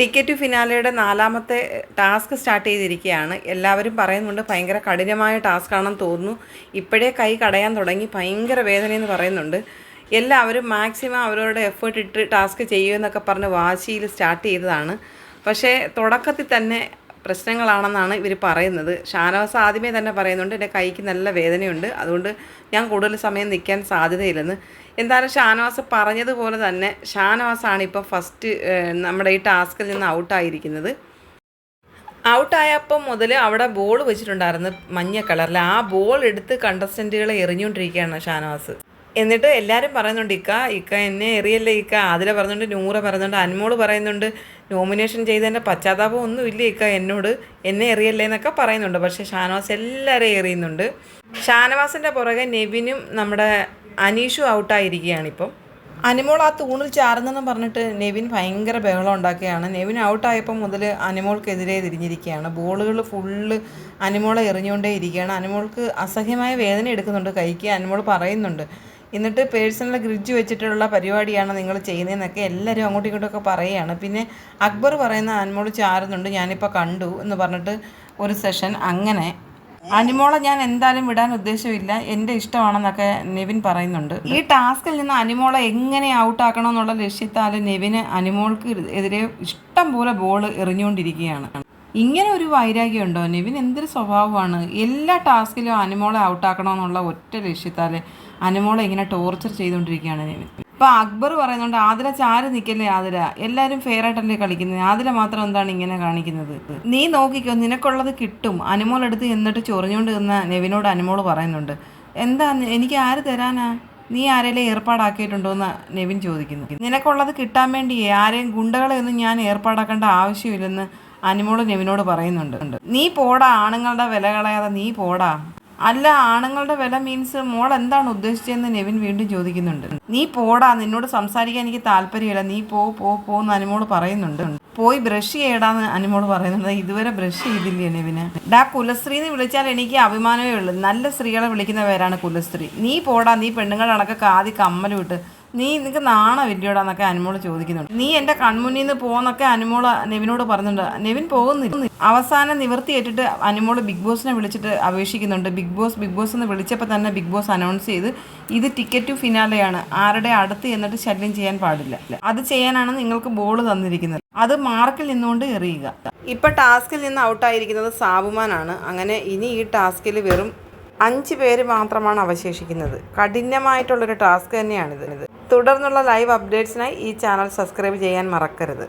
Ticket ഫിനാലയുടെ നാലാമത്തെ task start ചെയ്തിരിക്കുകയാണ്. എല്ലാവരും പറയുന്നുണ്ട് ഭയങ്കര കഠിനമായ ടാസ്ക് ആണെന്ന് തോന്നുന്നു. ഇപ്പോഴേ കൈ കടയാൻ തുടങ്ങി ഭയങ്കര വേദനയെന്ന് പറയുന്നുണ്ട്. എല്ലാവരും മാക്സിമം അവരവരുടെ എഫേർട്ട് ഇട്ട് ടാസ്ക് ചെയ്യുമെന്നൊക്കെ പറഞ്ഞ് വാശിയിൽ സ്റ്റാർട്ട് ചെയ്തതാണ്. പക്ഷേ തുടക്കത്തിൽ തന്നെ പ്രശ്നങ്ങളാണെന്നാണ് ഇവർ പറയുന്നത്. ഷാനവാസ് ആദ്യമേ തന്നെ പറയുന്നുണ്ട് എന്റെ കൈക്ക് നല്ല വേദനയുണ്ട്. അതുകൊണ്ട് ഞാൻ കൂടുതൽ സമയം നിൽക്കാൻ സാധ്യതയില്ലെന്ന്. എന്തായാലും ഷാനവാസ് പറഞ്ഞതുപോലെ തന്നെ ഷാനവാസാണ് ഇപ്പോൾ ഫസ്റ്റ് നമ്മുടെ ഈ ടാസ്കിൽ നിന്ന് ഔട്ടായിരിക്കുന്നത്. ഔട്ടായപ്പം മുതൽ അവിടെ ബോൾ വെച്ചിട്ടുണ്ടായിരുന്നു മഞ്ഞ കളറിൽ ആ ബോൾ എടുത്ത് കണ്ടസ്റ്റന്റുകളെ എറിഞ്ഞുകൊണ്ടിരിക്കുകയാണ് ഷാനവാസ്. എന്നിട്ട് എല്ലാവരും പറയുന്നുണ്ട് ഇക്ക ഇക്ക എന്നെ എറിയല്ല ഇക്ക. അതിലെ പറയുന്നുണ്ട് നൂറ പറയുന്നുണ്ട് അൻമോൾ പറയുന്നുണ്ട് നോമിനേഷൻ ചെയ്തതിന്റെ പശ്ചാത്താപം ഒന്നും ഇല്ല ഇക്ക എന്നോട് എന്നെ എറിയല്ലേ എന്നൊക്കെ പറയുന്നുണ്ട്. പക്ഷേ ഷാനവാസ് എല്ലാവരെയും എറിയുന്നുണ്ട്. ഷാനവാസിന്റെ പുറകെ നെവിനും നമ്മുടെ അനീഷും ഔട്ടായിരിക്കുകയാണിപ്പം. അനിമോൾ ആ തൂണിൽ ചാർന്നെന്ന് പറഞ്ഞിട്ട് നെവിൻ ഭയങ്കര ബഹളം ഉണ്ടാക്കുകയാണ്. നെവിൻ ഔട്ടായപ്പോൾ മുതൽ അനിമോൾക്കെതിരെ തിരിഞ്ഞിരിക്കുകയാണ്. ബോളുകൾ ഫുള്ള് അനിമോളെ എറിഞ്ഞുകൊണ്ടേ ഇരിക്കുകയാണ് അനിമോൾക്ക് അസഹ്യമായ വേദന എടുക്കുന്നുണ്ട് കൈക്ക്. അനിമോൾ പറയുന്നുണ്ട് എന്നിട്ട് പേഴ്സണൽ ഗ്രിഡ്ജ് വെച്ചിട്ടുള്ള പരിപാടിയാണ് നിങ്ങൾ ചെയ്യുന്നതെന്നൊക്കെ എല്ലാവരും അങ്ങോട്ടും ഇങ്ങോട്ടൊക്കെ പറയുകയാണ്. പിന്നെ അക്ബർ പറയുന്ന അനിമോൾ ചാരുന്നുണ്ട് ഞാനിപ്പോൾ കണ്ടു എന്ന് പറഞ്ഞിട്ട് ഒരു സെഷൻ അങ്ങനെ. അനിമോളെ ഞാൻ എന്തായാലും വിടാൻ ഉദ്ദേശമില്ല എന്റെ ഇഷ്ടമാണെന്നൊക്കെ നിവിൻ പറയുന്നുണ്ട്. ഈ ടാസ്കിൽ നിന്ന് അനിമോളെ എങ്ങനെ ഔട്ടാക്കണം എന്നുള്ള ലക്ഷ്യത്താൽ നെവിന് അനിമോൾക്ക് എതിരെ ഇഷ്ടം പോലെ ബോൾ എറിഞ്ഞുകൊണ്ടിരിക്കുകയാണ്. ഇങ്ങനെ ഒരു വൈരാഗ്യം ഉണ്ടോ നെവിൻ എന്തൊരു സ്വഭാവമാണ്? എല്ലാ ടാസ്കിലും അനിമോളെ ഔട്ടാക്കണമെന്നുള്ള ഒറ്റ ലക്ഷ്യത്താൽ അനിമോളെ ഇങ്ങനെ ടോർച്ചർ ചെയ്തുകൊണ്ടിരിക്കുകയാണ് നെവിൻ ഇപ്പൊ അക്ബർ പറയുന്നുണ്ട് ആതിര ചാരി നിൽക്കല്ലേ ആതിര? എല്ലാവരും ഫെയർ ആയിട്ടല്ലേ കളിക്കുന്നത്? ആതിര മാത്രം എന്താണ് ഇങ്ങനെ കാണിക്കുന്നത്? നീ നോക്കിക്കോ നിനക്കുള്ളത് കിട്ടും. അനുമോൾ എടുത്ത് എന്നിട്ട് ചൊറിഞ്ഞുകൊണ്ട് നിന്ന നെവിനോട് അനുമോൾ പറയുന്നുണ്ട് എന്താ എനിക്ക് ആര് തരാനാ? നീ ആരെങ്കിലും ഏർപ്പാടാക്കിയിട്ടുണ്ടോ? എന്ന് നെവിൻ ചോദിക്കുന്നു. നിനക്കുള്ളത് കിട്ടാൻ വേണ്ടി ആരെയും ഗുണ്ടകളെ ഒന്നും ഞാൻ ഏർപ്പാടാക്കേണ്ട ആവശ്യമില്ലെന്ന് അനുമോൾ നെവിനോട് പറയുന്നുണ്ട്. നീ പോടാ ആണുങ്ങളുടെ വില കളയാതെ നീ പോടാ. അല്ല ആണുങ്ങളുടെ വില മീൻസ് മോൾ എന്താണ് ഉദ്ദേശിച്ചതെന്ന് നെവിൻ വീണ്ടും ചോദിക്കുന്നുണ്ട്. നീ പോടാ നിന്നോട് സംസാരിക്കാൻ എനിക്ക് താല്പര്യമില്ല. നീ പോ പോ പോന്ന് അനുമോൾ പറയുന്നുണ്ട്. പോയി ബ്രഷ് ചെയ്യടാന്ന് അനുമോൾ പറയുന്നുണ്ട്. ഇതുവരെ ബ്രഷ് ചെയ്തില്ലേ നെവിന്? ഡാ കുലശ്രീന്ന് വിളിച്ചാൽ എനിക്ക് അഭിമാനമേ ഉള്ളൂ. നല്ല സ്ത്രീകളെ വിളിക്കുന്ന പേരാണ് കുലശ്രീ. നീ പോടാ നീ പെണ്ണുങ്ങളുടെ കണക്കൊക്കെ ആദ്യം ഇട്ട് നീ നിനക്ക് നാണമില്ലയോടാ എന്നൊക്കെ അനുമോൾ ചോദിക്കുന്നുണ്ട്. നീ എന്റെ കൺമുന്നിൽ നിന്ന് പോന്നൊക്കെ അനുമോൾ നെവിനോട് പറഞ്ഞിട്ടുണ്ട്. നെവിൻ പോകുന്നില്ല. അവസാനം നിവർത്തിയേറ്റിട്ട് അനുമോൾ ബിഗ് ബോസിനെ വിളിച്ചിട്ട് അപേക്ഷിക്കുന്നുണ്ട്. ബിഗ് ബോസ് ബിഗ് ബോസ് എന്ന് വിളിച്ചപ്പോൾ തന്നെ ബിഗ് ബോസ് അനൗൺസ് ചെയ്ത് ഇത് ടിക്കറ്റ് ഫിനാലെയാണ്. ആരുടെ അടുത്ത് എന്നിട്ട് ശല്യം ചെയ്യാൻ പാടില്ല. അത് ചെയ്യാനാണ് നിങ്ങൾക്ക് ബോൾ തന്നിരിക്കുന്നത്. അത് മാർക്കിൽ നിന്നുകൊണ്ട് എറിയുക. ഇപ്പൊ ടാസ്കിൽ നിന്ന് ഔട്ടായിരിക്കുന്നത് സാബുമാനാണ്. അങ്ങനെ ഇനി ഈ ടാസ്കിൽ വെറും അഞ്ച് പേര് മാത്രമാണ് അവശേഷിക്കുന്നത്. കഠിനമായിട്ടുള്ളൊരു ടാസ്ക് തന്നെയാണിത്. തുടർന്നുള്ള ലൈവ് അപ്ഡേറ്റ്സിനായി ഈ ചാനൽ സബ്സ്ക്രൈബ് ചെയ്യാൻ മറക്കരുത്.